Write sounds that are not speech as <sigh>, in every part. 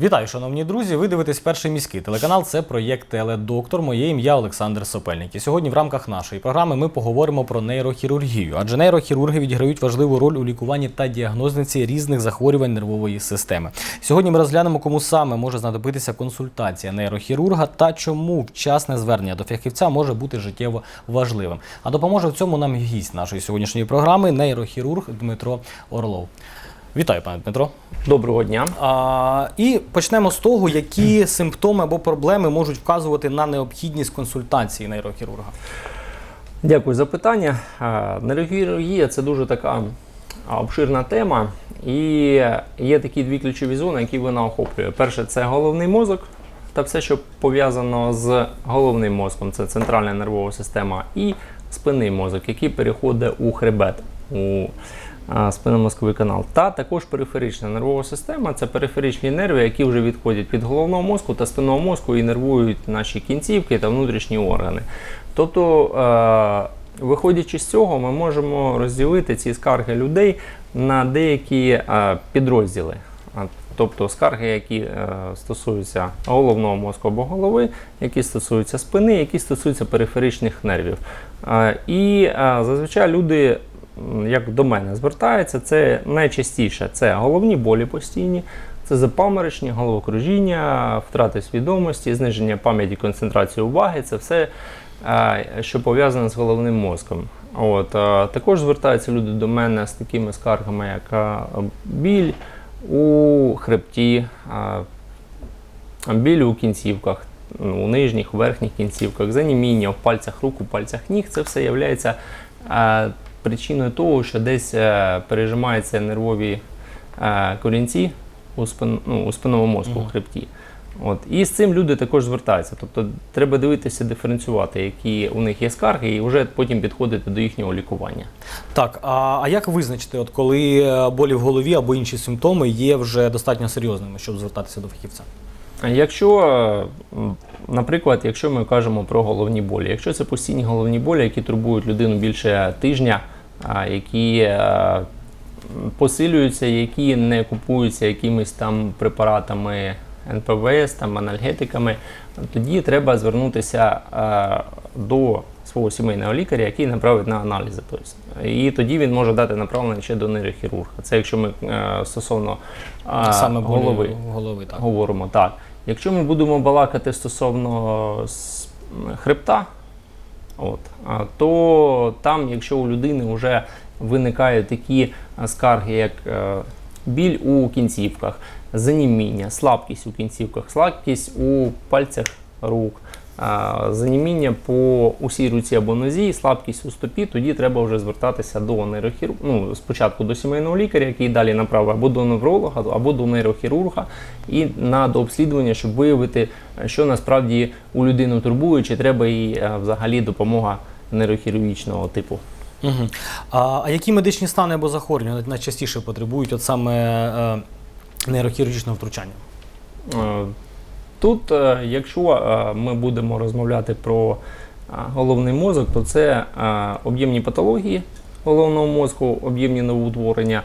Вітаю, шановні друзі. Ви дивитесь перший міський телеканал. Це проєкт Теледоктор. Моє ім'я Олександр Сопельник. І сьогодні в рамках нашої програми ми поговоримо про нейрохірургію. Адже нейрохірурги відіграють важливу роль у лікуванні та діагностиці різних захворювань нервової системи. Сьогодні ми розглянемо, кому саме може знадобитися консультація нейрохірурга та чому вчасне звернення до фахівця може бути життєво важливим. А допоможе в цьому нам гість нашої сьогоднішньої програми нейрохірург Дмитро Орлов. Вітаю, пане Дмитро. Доброго дня. А, і почнемо з того, які <clears throat> симптоми або проблеми можуть вказувати на необхідність консультації нейрохірурга. Дякую за питання. Нейрохірургія це дуже така обширна тема, і є такі дві ключові зони, які вона охоплює. Перше це головний мозок та все, що пов'язано з головним мозком, це центральна нервова система, і спинний мозок, який переходить у хребет. у Спинномозковий канал, та також периферична нервова система це периферичні нерви, які вже відходять від головного мозку та спинного мозку і нервують наші кінцівки та внутрішні органи. Тобто, виходячи з цього, ми можемо розділити ці скарги людей на деякі підрозділи. Тобто скарги, які е, стосуються головного мозку або голови, які стосуються спини, які стосуються периферичних нервів. Е, і е, зазвичай люди, як до мене, звертаються, це найчастіше це головні болі постійні, це запаморочення, головокружіння, втрати свідомості, зниження пам'яті, концентрації уваги це все, е, що пов'язане з головним мозком. От, е, також звертаються люди до мене з такими скаргами, як е, біль у хребті, біль у кінцівках, ну, у нижніх, верхніх кінцівках, заніміння в пальцях рук, у пальцях ніг. Це все є причиною того, що десь е, пережимаються нервові е, корінці у, спин, ну, у спинному мозку, в хребті. От. І з цим люди також звертаються. Тобто треба дивитися, диференціювати, які у них є скарги, і вже потім підходити до їхнього лікування. Так, а, а як визначити, от коли е, болі в голові або інші симптоми є вже достатньо серйозними, щоб звертатися до фахівця? Якщо, наприклад, якщо ми кажемо про головні болі, якщо це постійні головні болі, які турбують людину більше тижня, які е, посилюються, які не купуються якимись там препаратами НПВС, там анальгетиками, тоді треба звернутися е, до свого сімейного лікаря, який направить на аналізи. Тобто. І тоді він може дати направлення ще до нейрохірурга. Це якщо ми е, стосовно Саме голови голови так. говоримо так. Якщо ми будемо балакати стосовно хребта, от, то там, якщо у людини вже виникають такі скарги, як е, біль у кінцівках, заніміння, слабкість у кінцівках, слабкість у пальцях рук, заніміння по усій руці або нозі, слабкість у стопі, тоді треба вже звертатися до нейрохірурга, ну, спочатку до сімейного лікаря, який далі направить або до невролога, або до нейрохірурга, і на дообслідування, щоб виявити, що насправді у людини турбує, чи треба їй е, взагалі допомога нейрохірургічного типу. Угу. А, а які медичні стани або захворювання найчастіше потребують от саме е, нейрохірургічного втручання? Тут, е, якщо е, ми будемо розмовляти про е, головний мозок, то це об'ємні патології головного мозку, об'ємні новоутворення.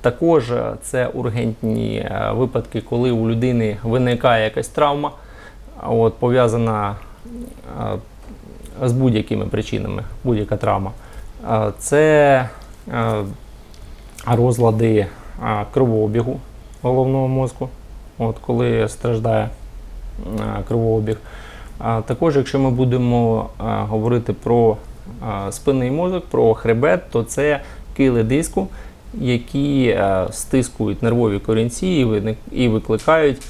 Також це ургентні випадки, коли у людини виникає якась травма, от, пов'язана з будь-якими причинами, будь-яка травма. Це розлади кровообігу головного мозку, от, коли страждає е, кровообіг. А також, якщо ми будемо е, говорити про е, спинний мозок, про хребет, то це кили диску, які стискують нервові корінці і, викликають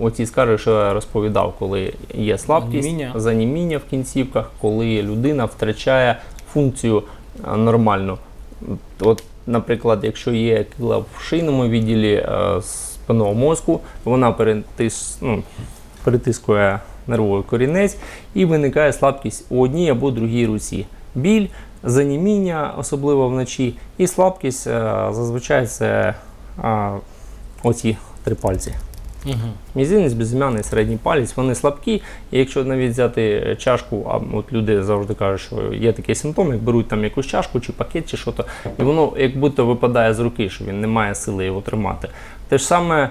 оці скарги, що я розповідав, коли є слабкість, Заніміння. заніміння в кінцівках, коли людина втрачає функцію нормальну. От, наприклад, якщо є кила в шийному відділі спинного мозку, вона перетис, ну, перетискує нервовий корінець і виникає слабкість у одній або другій руці. Біль, заніміння, особливо вночі, і слабкість е, зазвичай це оці три пальці. Угу. Мізинець, безім'яний, середній палець, вони слабкі. І якщо навіть взяти чашку, а от люди завжди кажуть, що є такий симптом, як беруть там якусь чашку чи пакет, чи що то, і воно як будто випадає з руки, що він не має сили його тримати. Те ж саме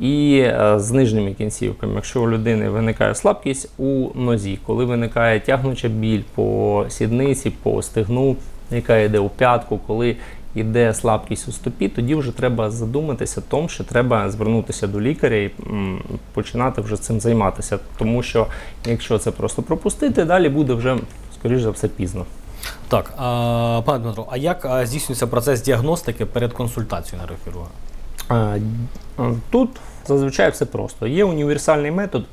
і е, з нижніми кінцівками. Якщо у людини виникає слабкість у нозі, коли виникає тягнуча біль по сідниці, по стегну, яка йде у п'ятку, коли йде слабкість у стопі, тоді вже треба задуматися тому, що треба звернутися до лікаря і починати вже цим займатися. Тому що якщо це просто пропустити, далі буде вже, скоріш за все, пізно. Так, а, пане Дмитро, а як здійснюється процес діагностики перед консультацією нейрохірурга? Тут зазвичай все просто. Є універсальний метод,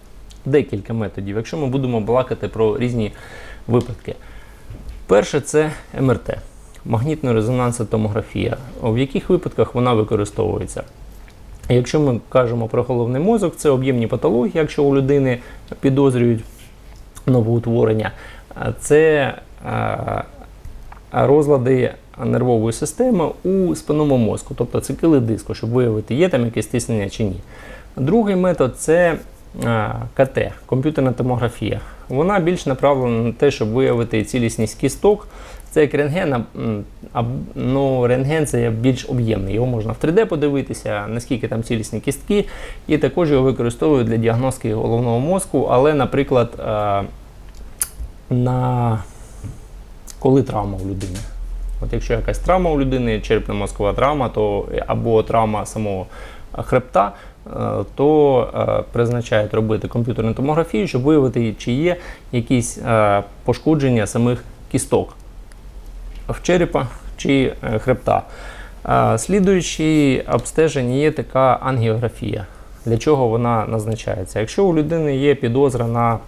декілька методів, якщо ми будемо балакати про різні випадки. Перше це МРТ, магнітно-резонансна томографія. В яких випадках вона використовується? Якщо ми кажемо про головний мозок, це об'ємні патології, якщо у людини підозрюють новоутворення, це е, розлади нервової системи у спинному мозку, тобто цикли диску, щоб виявити, є там якесь тиснення чи ні. Другий метод це е, КТ, комп'ютерна томографія. Вона більш направлена на те, щоб виявити цілісність кісток. Це як рентген, а, ну, рентген це більш об'ємний. Його можна в 3D подивитися, наскільки там цілісні кістки, і також його використовують для діагностики головного мозку, але, наприклад, е, на коли травма у людини. От якщо якась травма у людини, черепно-мозкова травма, то або травма самого хребта, е, то е, призначають робити комп'ютерну томографію, щоб виявити, чи є якісь е, пошкодження самих кісток в черепа чи е, хребта. Е, Слідуючи обстеження є така ангіографія. Для чого вона назначається? Якщо у людини є підозра на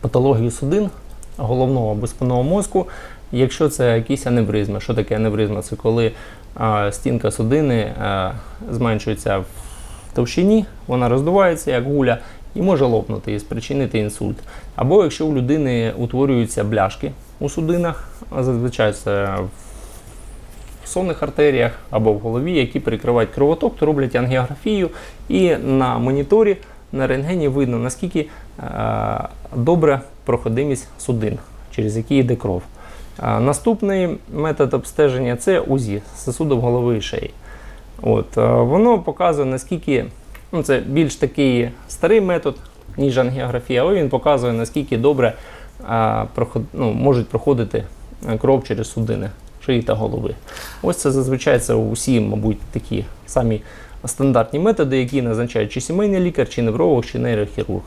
патологію судин головного або спинного мозку, якщо це якісь аневризми. Що таке аневризма? Це коли стінка судини зменшується в товщині, вона роздувається як гуля і може лопнути і спричинити інсульт. Або якщо у людини утворюються бляшки у судинах, зазвичай це в сонних артеріях або в голові, які перекривають кровоток, то роблять ангіографію, і на моніторі на рентгені видно, наскільки е, добре проходимість судин, через які йде кров. Е, наступний метод обстеження це УЗІ сосудів голови і шиї. От, е, воно показує, наскільки ну, це більш такий старий метод, ніж ангіографія, але він показує, наскільки добре ну, можуть проходити е, кров через судини шиї та голови. Ось це зазвичай це усі, мабуть, такі самі стандартні методи, які назначають чи сімейний лікар, чи невролог, чи нейрохірург.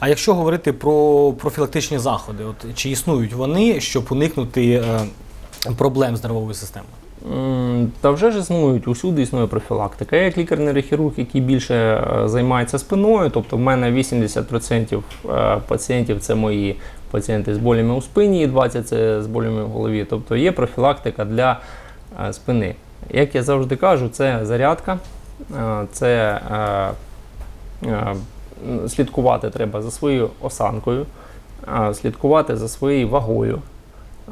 А якщо говорити про профілактичні заходи, от чи існують вони, щоб уникнути е, проблем з нервовою системою? Та вже ж існують, усюди існує профілактика. Я як лікар-нейрохірург, який більше е, займається спиною, тобто в мене 80% е, пацієнтів це мої пацієнти з болями у спині, і 20% це з болями в голові. Тобто є профілактика для е, спини. Як я завжди кажу, це зарядка, це слідкувати треба за своєю осанкою, слідкувати за своєю вагою,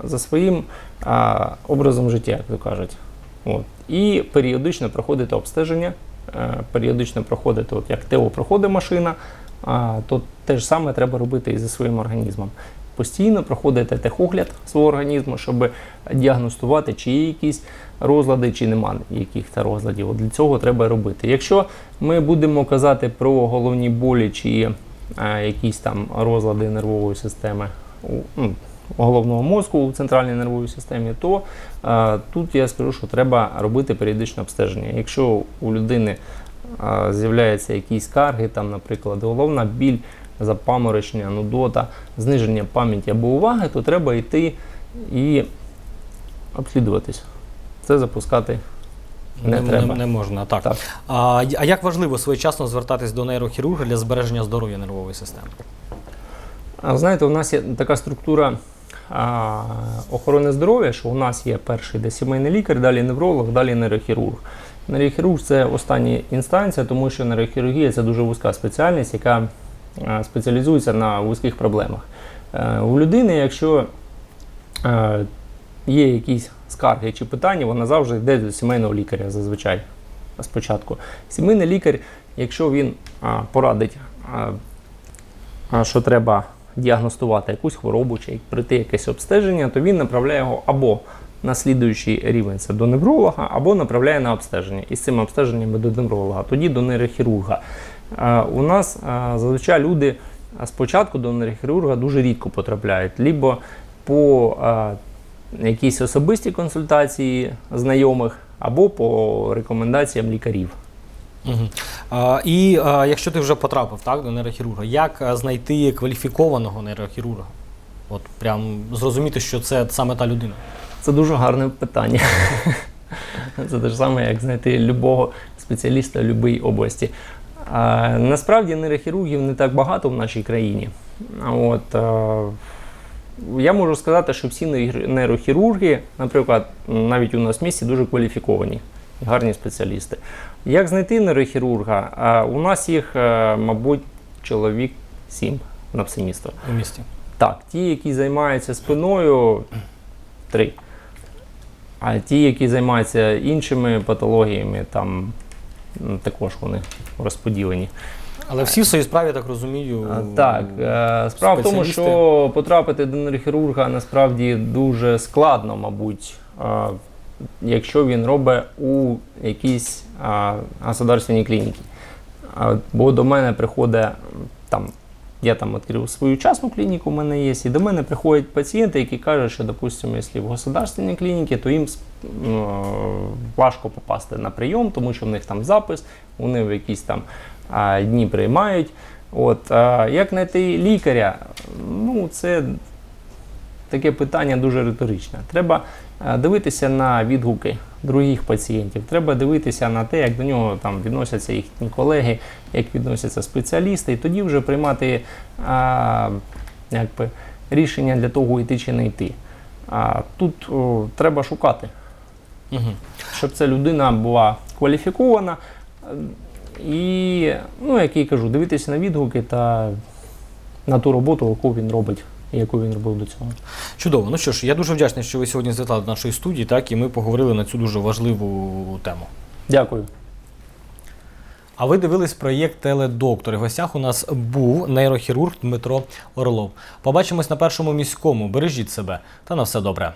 за своїм а, образом життя, як то кажуть. От. І періодично проходити обстеження, е, періодично проходити, от як ТО проходить машина, а, то те ж саме треба робити і зі своїм організмом. Постійно проходити техогляд свого організму, щоб діагностувати, чи є якісь розлади, чи нема яких-то розладів. От для цього треба робити. Якщо ми будемо казати про головні болі чи е, якісь там розлади нервової системи, ну, головного мозку у центральній нервовій системі, то е, тут я скажу, що треба робити періодичне обстеження. Якщо у людини е, з'являються якісь скарги, там, наприклад, головна біль, запаморочення, нудота, зниження пам'яті або уваги, то треба йти і обслідуватись. Це запускати не, треба. Не, не можна. Так. Так. А, а як важливо своєчасно звертатись до нейрохірурга для збереження здоров'я нервової системи? А знаєте, у нас є така структура охорони здоров'я, що у нас є перший де сімейний лікар, далі невролог, далі нейрохірург. Нейрохірург це остання інстанція, тому що нейрохірургія це дуже вузька спеціальність, яка спеціалізується на вузьких проблемах. Е, у людини, якщо е, є якісь скарги чи питання, вона завжди йде до сімейного лікаря зазвичай. спочатку. Сімейний лікар, якщо він порадить, що треба діагностувати якусь хворобу чи пройти якесь обстеження, то він направляє його або на слідуючий рівень це до невролога, або направляє на обстеження. І з цим обстеженням до невролога, тоді до нейрохірурга. Е, У нас е, зазвичай люди е, спочатку до нейрохірурга дуже рідко потрапляють, либо по якійсь особистій консультації знайомих, або по рекомендаціям лікарів. Угу. А, і а, якщо ти вже потрапив так, до нейрохірурга, як знайти кваліфікованого нейрохірурга? От прям зрозуміти, що це саме та людина. Це дуже гарне питання. <laughs> Це те ж саме, як знайти любого спеціаліста в будь-якій області. А, насправді нейрохірургів не так багато в нашій країні. От, а, я можу сказати, що всі нейрохірурги, наприклад, навіть у нас в місті дуже кваліфіковані, гарні спеціалісти. Як знайти нейрохірурга? У нас їх, е, мабуть, чоловік сім на все місто. у місті? Так, ті, які займаються спиною, три. А ті, які займаються іншими патологіями, там також вони розподілені. Але всі в своїй справі, я так розумію. Так, е, справа в тому, що потрапити до нейрохірурга насправді дуже складно, мабуть, якщо він робить у якійсь е, государственній клініці. А, Бо до мене приходить там. Я там відкрив свою частну клініку, у мене є, і до мене приходять пацієнти, які кажуть, що, допустимо, якщо в государственній клініці, то їм е, важко попасти на прийом, тому що в них там запис, вони в якісь там а, дні приймають. От, а, як знайти лікаря? Ну, це таке питання дуже риторичне. Треба е, дивитися на відгуки других пацієнтів. Треба дивитися на те, як до нього там відносяться їхні колеги, як відносяться спеціалісти, і тоді вже приймати а, якби, рішення для того, йти чи не йти. А тут о, треба шукати, Угу. щоб ця людина була кваліфікована. е, І, ну, як я кажу, дивитися на відгуки та на ту роботу, яку він робить яку він робив до цього. Чудово. Ну що ж, я дуже вдячний, що ви сьогодні звітали до нашої студії, так, і ми поговорили на цю дуже важливу тему. Дякую. А ви дивились проєкт Теледоктор. І в гостях у нас був нейрохірург Дмитро Орлов. Побачимось на першому міському. Бережіть себе та на все добре.